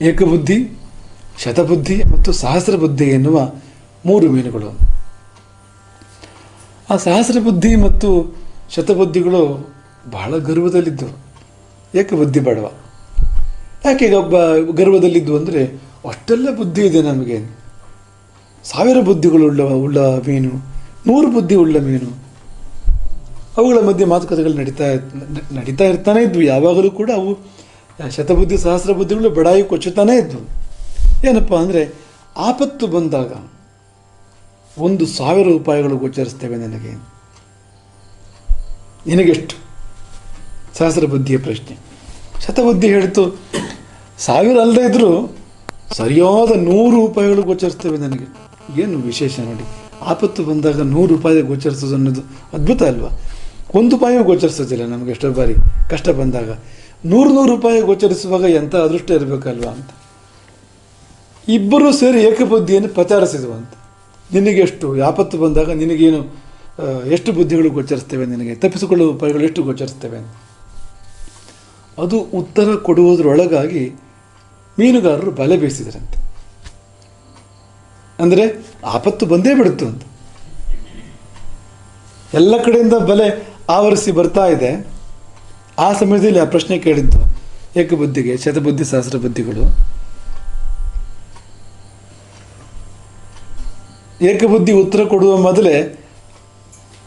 ಏಕಬುದ್ಧಿ, ಶತಬುದ್ಧಿ ಮತ್ತು ಸಹಸ್ರ ಬುದ್ಧಿ ಎನ್ನುವ ಮೂರು ಮೀನುಗಳು. ಆ ಸಹಸ್ರ ಬುದ್ಧಿ ಮತ್ತು ಶತಬುದ್ಧಿಗಳು ಬಹಳ ಗರ್ವದಲ್ಲಿದ್ದವು. ಏಕಬುದ್ಧಿ ಬಡವ. ಯಾಕೆ ಒಬ್ಬ ಗರ್ವದಲ್ಲಿದ್ದು ಅಂದರೆ, ಅಷ್ಟೆಲ್ಲ ಬುದ್ಧಿ ಇದೆ ನಮಗೆ. ಸಾವಿರ ಬುದ್ಧಿಗಳುಳ್ಳ ಉಳ್ಳ ಮೀನು, ನೂರು ಬುದ್ಧಿ ಉಳ್ಳ ಮೀನು. ಅವುಗಳ ಮಧ್ಯೆ ಮಾತುಕತೆಗಳು ನಡೀತಾ ನಡೀತಾ ಇರ್ತಾನೆ ಇದ್ವು. ಯಾವಾಗಲೂ ಕೂಡ ಅವು ಶತಬುದ್ಧಿ ಸಹಸ್ರ ಬುದ್ಧಿಗಳು ಬಡಾಯಿ ಕೊಚ್ಚುತ್ತಾನೆ ಇದ್ವು. ಏನಪ್ಪ ಅಂದರೆ, ಆಪತ್ತು ಬಂದಾಗ ಒಂದು ಸಾವಿರ ರೂಪಾಯಿಗಳು ಗೋಚರಿಸ್ತೇವೆ ನನಗೆ. ನಿನಗೆಷ್ಟು? ಸಹಸ್ರ ಬುದ್ಧಿಯ ಪ್ರಶ್ನೆ. ಶತಬುದ್ಧಿ ಹೇಳಿತು, ಸಾವಿರ ಅಲ್ಲದೆ ಇದ್ದರೂ ಸರಿಯಾದ ನೂರು ರೂಪಾಯಿಗಳು ಗೋಚರಿಸ್ತೇವೆ ನನಗೆ. ಏನು ವಿಶೇಷ ನೋಡಿ. ಆಪತ್ತು ಬಂದಾಗ ನೂರು ರೂಪಾಯಿ ಗೋಚರಿಸೋದು ಅನ್ನೋದು ಅದ್ಭುತ ಅಲ್ವಾ? ಒಂದು ರೂಪಾಯಿ ಗೋಚರಿಸೋದಿಲ್ಲ ನಮಗೆ ಎಷ್ಟೋ ಬಾರಿ ಕಷ್ಟ ಬಂದಾಗ. ನೂರು ನೂರು ರೂಪಾಯಿ ಗೋಚರಿಸುವಾಗ ಎಂಥ ಅದೃಷ್ಟ ಇರಬೇಕಲ್ವಾ ಅಂತ. ಇಬ್ಬರು ಸೇರಿ ಏಕಬುದ್ಧಿಯನ್ನು ಅಂತ ನಿನಗೆಷ್ಟು ಆಪತ್ತು ಬಂದಾಗ ನಿನಗೇನು ಎಷ್ಟು ಬುದ್ಧಿಗಳು ಗೋಚರಿಸ್ತೇವೆ ನಿನಗೆ? ತಪ್ಪಿಸಿಕೊಳ್ಳುವ ಉಪಾಯಗಳು ಎಷ್ಟು ಗೋಚರಿಸ್ತೇವೆ ಅಂತ. ಅದು ಉತ್ತರ ಕೊಡುವುದರೊಳಗಾಗಿ ಮೀನುಗಾರರು ಬಲೆ ಬೀಸಿದರಂತೆ. ಅಂದರೆ ಆಪತ್ತು ಬಂದೇ ಬಿಡುತ್ತು ಅಂತ. ಎಲ್ಲ ಕಡೆಯಿಂದ ಬಲೆ ಆವರಿಸಿ ಬರ್ತಾ ಇದೆ. ಆ ಸಮಯದಲ್ಲಿ ಆ ಪ್ರಶ್ನೆ ಕೇಳಿದ್ದು ಏಕಬುದ್ಧಿಗೆ, ಶತಬುದ್ಧಿ ಸಹಸ್ರ ಬುದ್ಧಿಗಳು ಏಕಬುದ್ಧಿ ಉತ್ತರ ಕೊಡುವ ಮೊದಲೇ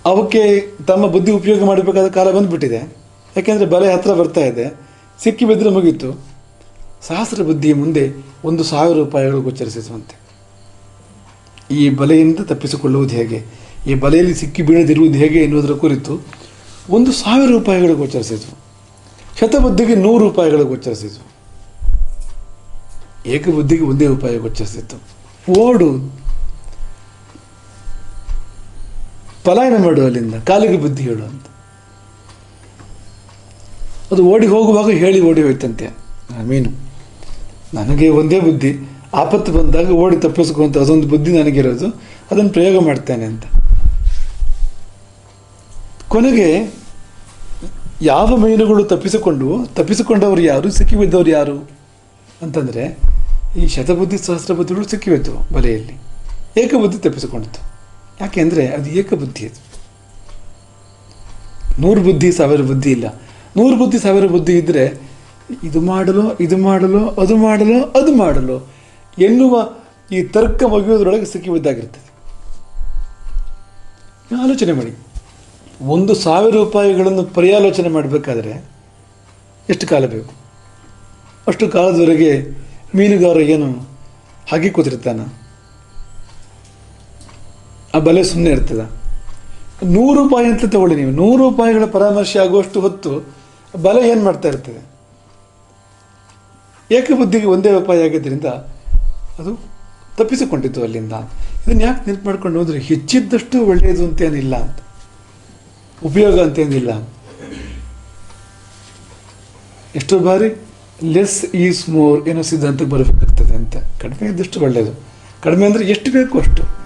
ಅವಕ್ಕೆ ತಮ್ಮ ಬುದ್ಧಿ ಉಪಯೋಗ ಮಾಡಬೇಕಾದ ಕಾಲ ಬಂದುಬಿಟ್ಟಿದೆ. ಯಾಕೆಂದರೆ ಬಲೆ ಹತ್ರ ಬರ್ತಾ ಇದೆ. ಸಿಕ್ಕಿ ಬಿದ್ದರೆ ಮುಗೀತು. ಸಹಸ್ರ ಬುದ್ಧಿಯ ಮುಂದೆ ಒಂದು ಸಾವಿರ ರೂಪಾಯಿಗಳು ಗೋಚರಿಸುವಂತೆ. ಈ ಬಲೆಯಿಂದ ತಪ್ಪಿಸಿಕೊಳ್ಳುವುದು ಹೇಗೆ? ಈ ಬಲೆಯಲ್ಲಿ ಸಿಕ್ಕಿ ಬೀಳದಿರುವುದು ಹೇಗೆ ಎನ್ನುವುದರ ಕುರಿತು ಒಂದು ಸಾವಿರ ರೂಪಾಯಿಗಳು ಗೋಚರಿಸಿದ್ವು. ಶತಬುದ್ಧಿಗೆ ನೂರು ರೂಪಾಯಿಗಳು ಗೋಚರಿಸಿದ್ವು. ಏಕಬುದ್ಧಿಗೆ ಒಂದೇ ರೂಪಾಯಿ ಗೋಚರಿಸಿತ್ತು. ಓಡು. ಪಲಾಯನ ಮಾಡು ಅಲ್ಲಿಂದ, ಕಾಲಿಗೆ ಬುದ್ಧಿ ಹೇಳು ಅಂತ. ಅದು ಓಡಿ ಹೋಗುವಾಗ ಹೇಳಿ ಓಡಿ ಹೋಯ್ತಂತೆ. ಆ ಮೀನು. ನನಗೆ ಒಂದೇ ಬುದ್ಧಿ. ಆಪತ್ತು ಬಂದಾಗ ಓಡಿ ತಪ್ಪಿಸ್ಕೊಂತ ಅದೊಂದು ಬುದ್ಧಿ ನನಗಿರೋದು. ಅದನ್ನು ಪ್ರಯೋಗ ಮಾಡ್ತೇನೆ ಅಂತ. ಕೊನೆಗೆ ಯಾವ ಮೀನುಗಳು ತಪ್ಪಿಸಿಕೊಂಡು, ತಪ್ಪಿಸಿಕೊಂಡವರು ಯಾರು, ಸಿಕ್ಕಿಬಿದ್ದವರು ಯಾರು? ಅಂತಂದರೆ, ಈ ಶತಬುದ್ಧಿ ಸಹಸ್ರಬುದ್ಧಿಗಳು ಬುದ್ಧಿಗಳು ಸಿಕ್ಕಿಬಿತ್ತು ಬಲೆಯಲ್ಲಿ. ಏಕಬುದ್ಧಿ ತಪ್ಪಿಸಿಕೊಂಡಿತು ಯಾಕೆಂದರೆ ಅದು ಏಕಬುದ್ಧಿ ಅದು. ನೂರು ಬುದ್ಧಿ, ಸಾವಿರ ಬುದ್ಧಿ ಇಲ್ಲ. ನೂರು ಬುದ್ಧಿ, ಸಾವಿರ ಬುದ್ಧಿ ಇದ್ದರೆ ಇದು ಮಾಡಲು ಇದು ಮಾಡಲು, ಅದು ಮಾಡಲು ಅದು ಮಾಡಲು ಎನ್ನುವ ಈ ತರ್ಕ ಒಗೆಯೋದ್ರೊಳಗೆ ಸಿಕ್ಕಿಬಿದ್ದಾಗಿರ್ತದೆ. ಆಲೋಚನೆ ಮಾಡಿ. ಒಂದು ಸಾವಿರ ರೂಪಾಯಿಗಳನ್ನು ಪರ್ಯಾಲೋಚನೆ ಮಾಡಬೇಕಾದ್ರೆ ಎಷ್ಟು ಕಾಲ ಬೇಕು? ಅಷ್ಟು ಕಾಲದವರೆಗೆ ಮೀನುಗಾರ ಏನು ಹಾಗೆ ಕೂತಿರ್ತಾನ? ಆ ಬಲೆ ಸುಮ್ಮನೆ ಇರ್ತದ. ನೂರು ರೂಪಾಯಿ ಅಂತ ತಗೊಳ್ಳಿ ನೀವು. ನೂರು ರೂಪಾಯಿಗಳ ಪರಾಮರ್ಶೆ ಆಗುವಷ್ಟು ಹೊತ್ತು ಬಲೆ ಏನು ಮಾಡ್ತಾ ಇರ್ತದೆ? ಏಕಬುದ್ಧಿಗೆ ಒಂದೇ ಉಪಾಯ ಆಗಿದ್ದರಿಂದ ಅದು ತಪ್ಪಿಸಿಕೊಂಡಿತ್ತು ಅಲ್ಲಿಂದ. ಇದನ್ನು ಯಾಕೆ ನೆನಪು ಮಾಡ್ಕೊಂಡು ಹೋದ್ರೆ? ಹೆಚ್ಚಿದ್ದಷ್ಟು ಒಳ್ಳೆಯದು ಅಂತೇನಿಲ್ಲ ಅಂತ. ಉಪಯೋಗ ಅಂತೇನಿಲ್ಲ. ಎಷ್ಟೋ ಬಾರಿ ಲೆಸ್ ಈಸ್ ಮೋರ್ ಏನೋ ಸಿದ್ಧಾಂತಕ್ಕೆ ಬರಬೇಕಾಗ್ತದೆ ಅಂತ. ಕಡಿಮೆ ಇದ್ದಷ್ಟು ಒಳ್ಳೆಯದು ಕಡಿಮೆ ಅಂದರೆ ಎಷ್ಟು ಬೇಕು ಅಷ್ಟು.